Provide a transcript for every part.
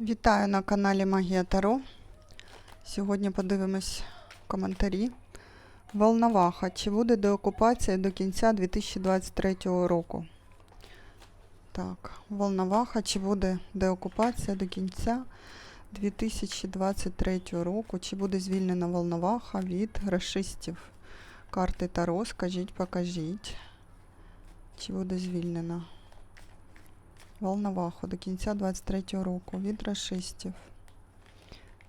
Вітаю на каналі Магія Таро. Сьогодні подивимось коментарі. Волноваха. Чи буде деокупація до кінця 2023 року? Так, Волноваха. Чи буде деокупація до кінця 2023 року? Чи буде звільнена Волноваха від рашистів? Карти Таро, скажіть, покажіть. Чи буде звільнена? Волноваху до кінця 23-го року від расистів.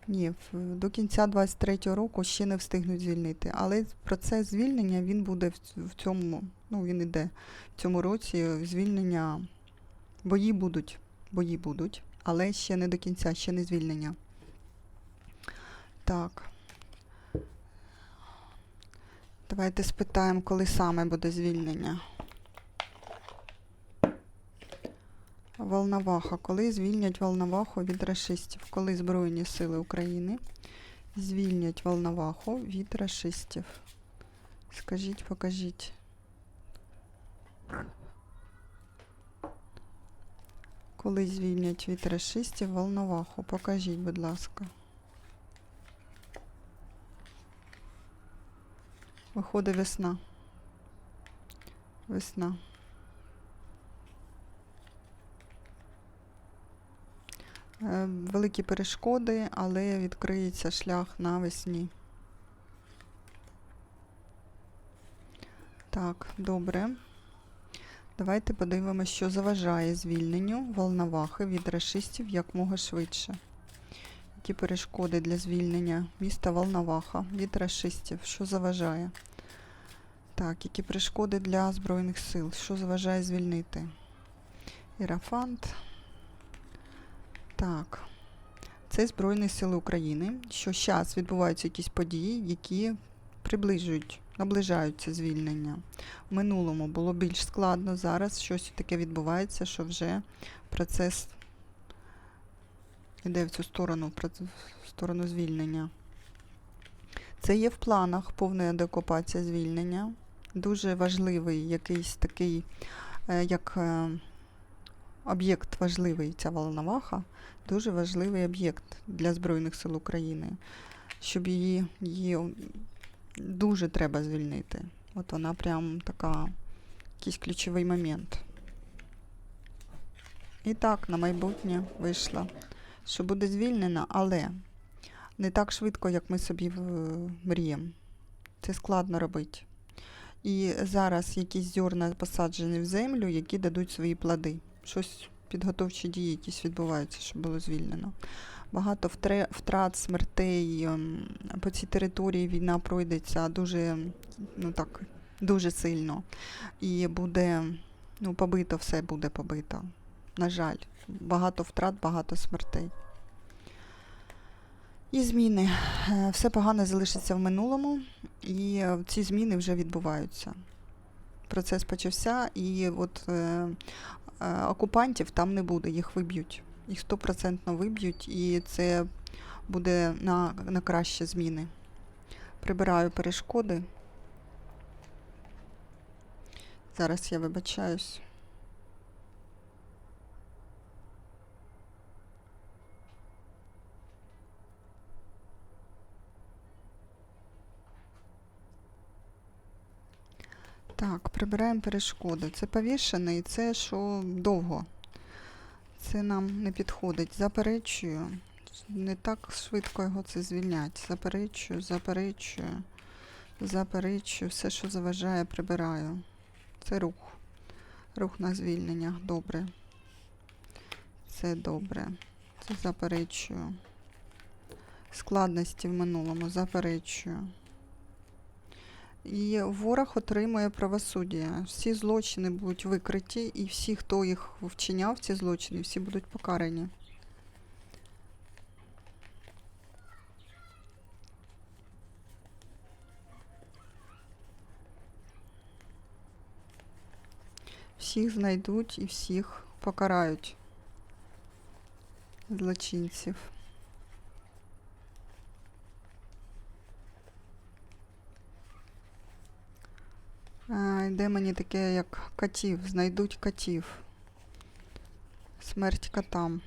Ні, до кінця 23-го року ще не встигнуть звільнити. Але процес звільнення він буде в цьому, ну він іде в цьому році. Звільнення, бої будуть, бої будуть, але ще не до кінця, ще не звільнення. Так. Давайте спитаємо, коли саме буде звільнення. Волноваха. Коли звільнять Волноваху від рашистів? Коли Збройні Сили України звільнять Волноваху від рашистів? Скажіть, покажіть. Коли звільнять від рашистів Волноваху? Покажіть, будь ласка. Виходить весна. Весна. Великі перешкоди, але відкриється шлях навесні. Так, добре. Давайте подивимося, що заважає звільненню Волновахи від рашистів якмога швидше. Які перешкоди для звільнення міста Волноваха від рашистів? Що заважає? Так, які перешкоди для Збройних сил? Що заважає звільнити? Ірафант. Так. Це Збройні Сили України, що зараз відбуваються якісь події, які приближують, наближають це звільнення. В минулому було більш складно, зараз щось таке відбувається, що вже процес йде в цю сторону, в сторону звільнення. Це є в планах повна деокупація звільнення. Дуже важливий якийсь такий, е, як е, об'єкт важливий, ця волноваха дуже важливий об'єкт для Збройних сил України, щоб її, її дуже треба звільнити. От вона прям така, якийсь ключовий момент. І так, на майбутнє вийшла, що буде звільнена, але не так швидко, як ми собі мріємо. Це складно робити. І зараз якісь зерна посаджені в землю, які дадуть свої плоди. Щось підготовчі дії якісь відбуваються, щоб було звільнено. Багато втрат, смертей ем, по цій території війна пройдеться дуже, ну так, дуже сильно. І буде, ну, побито все буде побито. На жаль, багато втрат, багато смертей. І зміни. Е, Все погане залишиться в минулому, і е, ці зміни вже відбуваються. Процес почався, і от е, е, окупантів там не буде, їх виб'ють. Їх стопроцентно виб'ють, і це буде на, на краще зміни. Прибираю перешкоди. Зараз я вибачаюсь. Так, прибираємо перешкоди. Це повішений, це що довго. Це нам не підходить. Заперечую. Не так швидко його це звільнять. Заперечую, заперечую, заперечую. Все, що заважає, прибираю. Це рух. Рух на звільнення. Добре. Це добре. Це заперечую. Складності в минулому. Заперечую. І ворог отримує правосуддя. Всі злочини будуть викриті, і всі, хто їх вчиняв, ці злочини, всі будуть покарані. Всіх знайдуть і всіх покарають злочинців. А, мені таке, як котів, знайдуть котів. Смерть котам.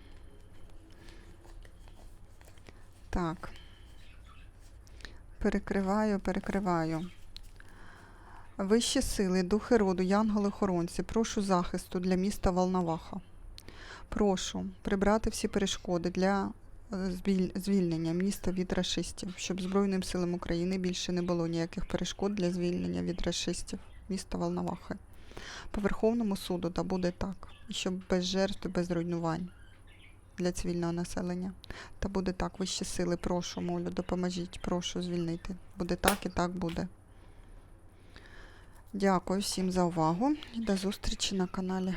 Так. Перекриваю, перекриваю. Вищі сили, духи роду, янголи-охоронці, прошу захисту для міста Волноваха. Прошу прибрати всі перешкоди для е, звільнення міста від рашистів, щоб Збройним силам України більше не було ніяких перешкод для звільнення від рашистів міста Волновахи. По Верховному суду да буде так, щоб без жертв, і без руйнувань для цивільного населення. Та буде так, вищі сили, прошу, молю, допоможіть, прошу звільнити. Буде так і так буде. Дякую всім за увагу і до зустрічі на каналі.